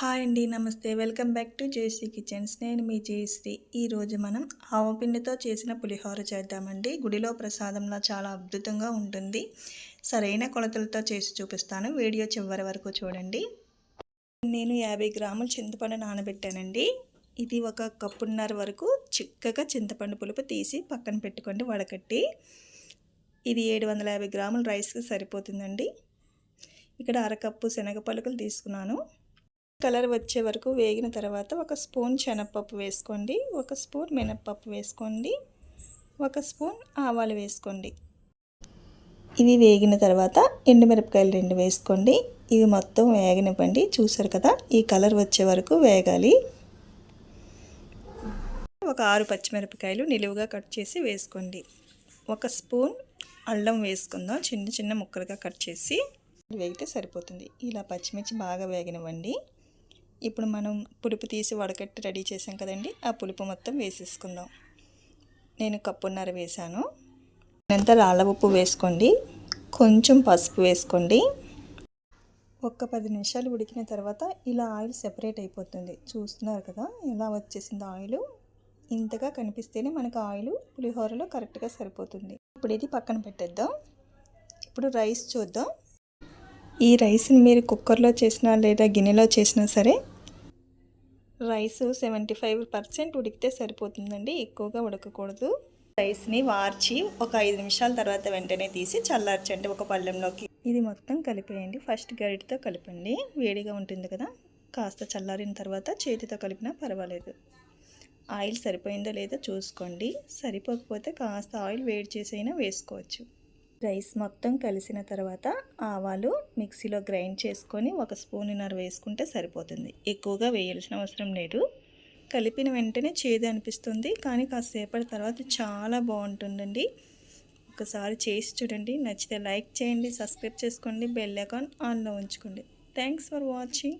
Hi అండి namaste. Welcome back to JC kitchens. నేను మీ జయశ్రీ ఈరోజు మనం ఆవపిండితో చేసిన పులిహోర చేద్దామండి. గుడిలో ప్రసాదంలా చాలా అద్భుతంగా ఉంటుంది. సరైన కొలతలతో చేసి చూపిస్తాను. వీడియో చివరి వరకు చూడండి. నేను యాభై గ్రాములు చింతపండు నానబెట్టానండి. ఇది ఒక కప్పున్నర వరకు చిక్కగా చింతపండు పులుపు తీసి పక్కన పెట్టుకోండి వడకట్టి. ఇది ఏడు వందల యాభై గ్రాముల రైస్కి సరిపోతుందండి. ఇక్కడ అరకప్పు శనగ పలుకులు తీసుకున్నాను. కలర్ వచ్చే వరకు వేగిన తర్వాత ఒక స్పూన్ శనగపప్పు వేసుకోండి ఒక స్పూన్ మినప్పప్పు వేసుకోండి ఒక స్పూన్ ఆవాలు వేసుకోండి. ఇవి వేగిన తర్వాత ఎండుమిరపకాయలు రెండు వేసుకోండి. ఇవి మొత్తం వేగనివ్వండి. చూసారు కదా ఈ కలర్ వచ్చే వరకు వేగాలి. ఒక ఆరు పచ్చిమిరపకాయలు నిలువుగా కట్ చేసి వేసుకోండి. ఒక స్పూన్ అల్లం వేసుకుందాం చిన్న చిన్న ముక్కలుగా కట్ చేసి. వేగితే సరిపోతుంది. ఇలా పచ్చిమిర్చి బాగా వేగనివ్వండి. ఇప్పుడు మనం పులుపు తీసి వడకట్టి రెడీ చేసాం కదండి ఆ పులుపు మొత్తం వేసేసుకుందాం. నేను కప్పున్నర వేసాను. ఎంత రాళ్ళ ఉప్పు వేసుకోండి కొంచెం పసుపు వేసుకోండి. ఒక్క పది నిమిషాలు ఉడికిన తర్వాత ఇలా ఆయిల్ సెపరేట్ అయిపోతుంది. చూస్తున్నారు కదా ఎలా వచ్చేసింది ఆయిల్? ఇంతగా కనిపిస్తేనే మనకు ఆయిల్ పులిహోరలో కరెక్ట్గా సరిపోతుంది. ఇప్పుడు ఇది పక్కన పెట్టేద్దాం. ఇప్పుడు రైస్ చూద్దాం. ఈ రైస్ని మీరు కుక్కర్లో చేసినా లేదా గిన్నెలో చేసినా సరే రైస్ సెవెంటీ ఫైవ్ పర్సెంట్ ఉడికితే సరిపోతుందండి ఎక్కువగా ఉడకకూడదు. రైస్ని వార్చి ఒక ఐదు నిమిషాల తర్వాత వెంటనే తీసి చల్లార్చండి ఒక పళ్ళెంలోకి. ఇది మొత్తం కలిపేయండి ఫస్ట్ గరిటతో కలపండి. వేడిగా ఉంటుంది కదా కాస్త చల్లారిన తర్వాత చేతితో కలిపినా పర్వాలేదు. ఆయిల్ సరిపోయిందో లేదో చూసుకోండి సరిపోకపోతే కాస్త ఆయిల్ వేడి చేసైనా వేసుకోవచ్చు. రైస్ మొత్తం కలిసిన తర్వాత ఆవాలు మిక్సీలో గ్రైండ్ చేసుకొని ఒక స్పూన్నర వేసుకుంటే సరిపోతుంది. ఎక్కువగా వేయాల్సిన అవసరం లేదు. కలిపిన వెంటనే చేదు అనిపిస్తుంది కానీ కాసేపటి తర్వాత చాలా బాగుంటుందండి. ఒకసారి చేసి చూడండి. నచ్చితే లైక్ చేయండి సబ్స్క్రైబ్ చేసుకోండి బెల్ అకౌంట్ ఆన్లో ఉంచుకోండి. Thanks for watching.